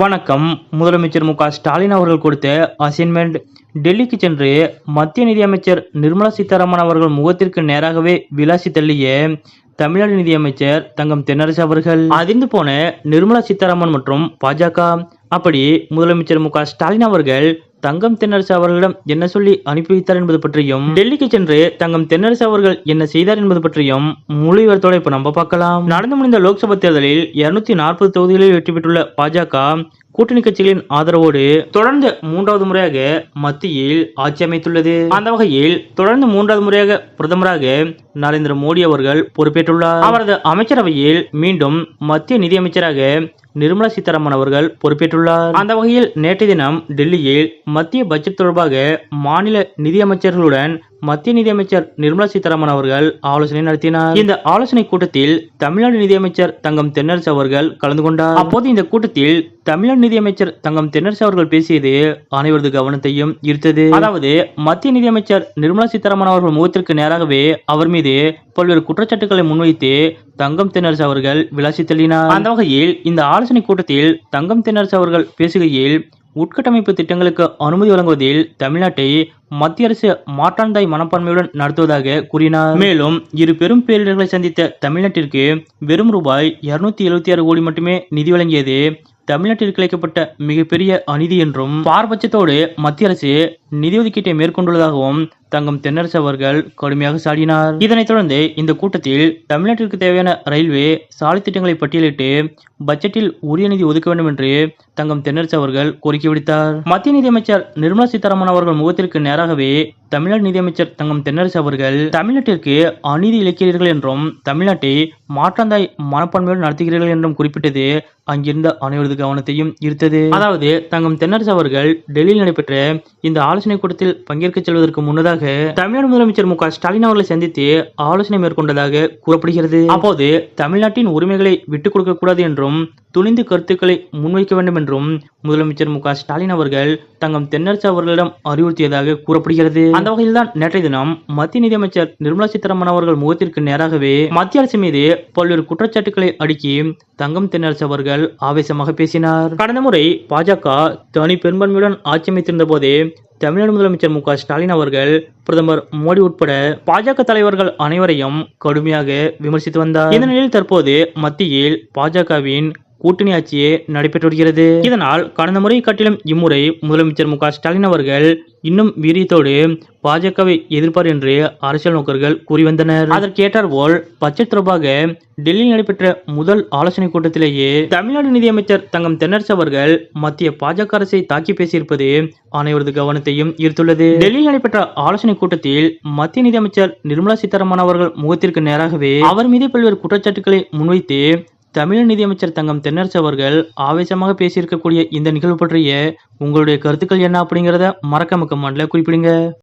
வணக்கம். முதலமைச்சர் மு ஸ்டாலின் அவர்கள் கொடுத்த அசைன்மெண்ட் டெல்லிக்கு சென்று மத்திய நிதியமைச்சர் நிர்மலா சீதாராமன் அவர்கள் முகத்திற்கு நேராகவே விளாசி தள்ளிய தமிழ்நாடு நிதியமைச்சர் தங்கம் தென்னரசு அவர்கள். அதிர்ந்து போன நிர்மலா சீதாராமன் மற்றும் பாஜக. அப்படி முதலமைச்சர் மு ஸ்டாலின் அவர்கள் தங்கம் தென்னரசு அவர்களிடம் என்ன சொல்லி அனுப்பி வைத்தார் என்பது பற்றியும் டெல்லிக்கு சென்று தங்கம் தென்னரசு அவர்கள் என்ன செய்தார் என்பது பற்றியும் முழு விவரத்தோட இப்ப நம்ம பார்க்கலாம். நடந்து முடிந்த லோக்சபா தேர்தலில் இருநூத்தி நாற்பது தொகுதிகளில் வெற்றி பெற்றுள்ள பாஜக கூட்டணி கட்சிகளின் ஆதரவோடு தொடர்ந்து மூன்றாவது முறையாக மத்தியில் ஆட்சி அமைத்துள்ளது. அந்த வகையில் தொடர்ந்து மூன்றாவது முறையாக பிரதமராக நரேந்திர மோடி அவர்கள் பொறுப்பேற்றுள்ளார். அவரது அமைச்சரவையில் மீண்டும் மத்திய நிதியமைச்சராக நிர்மலா சீதாராமன் அவர்கள் பொறுப்பேற்றுள்ளார். அந்த வகையில் நேற்றைய தினம் டெல்லியில் மத்திய பட்ஜெட் தொடர்பாக மாநில நிதியமைச்சர்களுடன் மத்திய நிதியமைச்சர் நிர்மலா சீதாராமன் அவர்கள் ஆலோசனை நடத்தினார். இந்த ஆலோசனை கூட்டத்தில் தமிழ்நாடு நிதியமைச்சர் தங்கம் தென்னரசு அவர்கள் கலந்து கொண்டார். அப்போது இந்த கூட்டத்தில் தமிழ்நாடு நிதியமைச்சர் தங்கம் தென்னரசு அவர்கள் பேசியது அனைவரது கவனத்தையும் ஈர்த்தது. அதாவது மத்திய நிதியமைச்சர் நிர்மலா சீதாராமன் அவர்கள் முகத்திற்கு நேராகவே அவர் மீது பல்வேறு குற்றச்சாட்டுகளை முன்வைத்து தங்கம் தென்னரசு அவர்கள் விளாசி தள்ளினார். அந்த வகையில் இந்த ஆலோசனை கூட்டத்தில் தங்கம் தென்னரசு அவர்கள் பேசுகையில் உட்கட்டமைப்பு திட்டங்களுக்கு அனுமதி வழங்குவதில் தமிழ்நாட்டை மத்திய அரசு மாற்றாந்தாய் மனப்பான்மையுடன் நடத்துவதாக கூறினார். மேலும் இரு பெரும் பேரிடர்களை சந்தித்த தமிழ்நாட்டிற்கு வெறும் ரூபாய் இருநூத்தி எழுபத்தி ஆறு கோடி மட்டுமே நிதி வழங்கியது தமிழ்நாட்டில் இழைக்கப்பட்ட மிகப்பெரிய அநீதி என்றும் பாரபட்சத்தோடு மத்திய அரசு நிதி ஒதுக்கீட்டை மேற்கொண்டுள்ளதாகவும் தங்கம் தென்னரசு அவர்கள் கடுமையாக சாடினார். இதனைத் தொடர்ந்து இந்த கூட்டத்தில் தமிழ்நாட்டிற்கு தேவையான ரயில்வே சாலை திட்டங்களை பட்டியலிட்டு பட்ஜெட்டில் உரிய நிதி ஒதுக்க வேண்டும் என்று தங்கம் தென்னரசு அவர்கள் கோரிக்கை விடுத்தார். மத்திய நிதியமைச்சர் நிர்மலா சீதாராமன் அவர்கள் முகத்திற்கு நேராகவே தமிழ்நாடு நிதியமைச்சர் தங்கம் தென்னரசு அவர்கள் தமிழ்நாட்டிற்கு அநீதி இழைக்கிறீர்கள் என்றும் தமிழ்நாட்டை மாற்றந்தாய் மனப்பான்மையோடு நடத்துகிறீர்கள் என்றும் குறிப்பிட்டது அங்கிருந்த அனைவரது கவனத்தையும் ஈர்த்தது. அதாவது தங்கம் தென்னரசு அவர்கள் டெல்லியில் நடைபெற்ற இந்த ஆலோசனை கூட்டத்தில் பங்கேற்க செல்வதற்கு முன்னதாக தமிழ்நாடு முதலமைச்சர் மு க ஸ்டாலின் அவர்களை சந்தித்து ஆலோசனை மேற்கொண்டதாக கூறப்படுகிறது. அப்போது தமிழ்நாட்டின் உரிமைகளை விட்டுக் கொடுக்க கூடாது என்றும் துணிந்து கருத்துக்களை முன்வைக்க வேண்டும் என்றும் முதலமைச்சர் மு ஸ்டாலின் அவர்கள் தங்கம் தென்னரசு அவர்களிடம் அறிவுறுத்தியதாக கூறப்படுகிறது. அந்த வகையில்தான் நேற்றைய தினம் மத்திய நிதியமைச்சர் நிர்மலா சீதாராமன் அவர்கள் முகத்திற்கு நேராகவே மத்திய அரசு மீது பல்வேறு குற்றச்சாட்டுகளை அடுக்கி தங்கம் தென்னரசு அவர்கள் ஆவேசமாக பேசினார். கடந்த முறை பாஜக தனி பெரும்பான்மையுடன் ஆட்சி அமைத்திருந்த போதே தமிழ்நாடு முதலமைச்சர் மு ஸ்டாலின் அவர்கள் பிரதமர் மோடி உட்பட பாஜக தலைவர்கள் அனைவரையும் கடுமையாக விமர்சித்து வந்தார். இந்த நிலையில் தற்போது மத்தியில் பாஜகவின் கூட்டணி ஆட்சியே நடைபெற்று வருகிறது. இதனால் கடந்த முறை காட்டிலும் இம்முறை முதலமைச்சர் மு ஸ்டாலின் அவர்கள் இன்னும் வீரியத்தோடு பாஜகவை எதிர்ப்பார் என்று அரசியல் நோக்கர்கள் கூறி வந்தனர். அதற்கேற்றார் போல் பட்ஜெட் தொடர்பாக டெல்லியில் நடைபெற்ற முதல் ஆலோசனை கூட்டத்திலேயே தமிழ்நாடு நிதியமைச்சர் தங்கம் தென்னரசு அவர்கள் மத்திய பாஜக அரசை தாக்கி பேசியிருப்பது அனைவரது கவனத்தையும் ஈர்த்துள்ளது. டெல்லியில் நடைபெற்ற ஆலோசனை கூட்டத்தில் மத்திய நிதியமைச்சர் நிர்மலா சீதாராமன் அவர்கள் முகத்திற்கு நேராகவே அவர் மீது பல்வேறு குற்றச்சாட்டுகளை முன்வைத்து தமிழக நிதியமைச்சர் தங்கம் தென்னரசு அவர்கள் ஆவேசமாக பேசியிருக்கக்கூடிய இந்த நிகழ்வு பற்றிய உங்களுடைய கருத்துக்கள் என்ன அப்படிங்கிறத மறக்காம கமெண்ட்ல குறிப்பிடுங்க.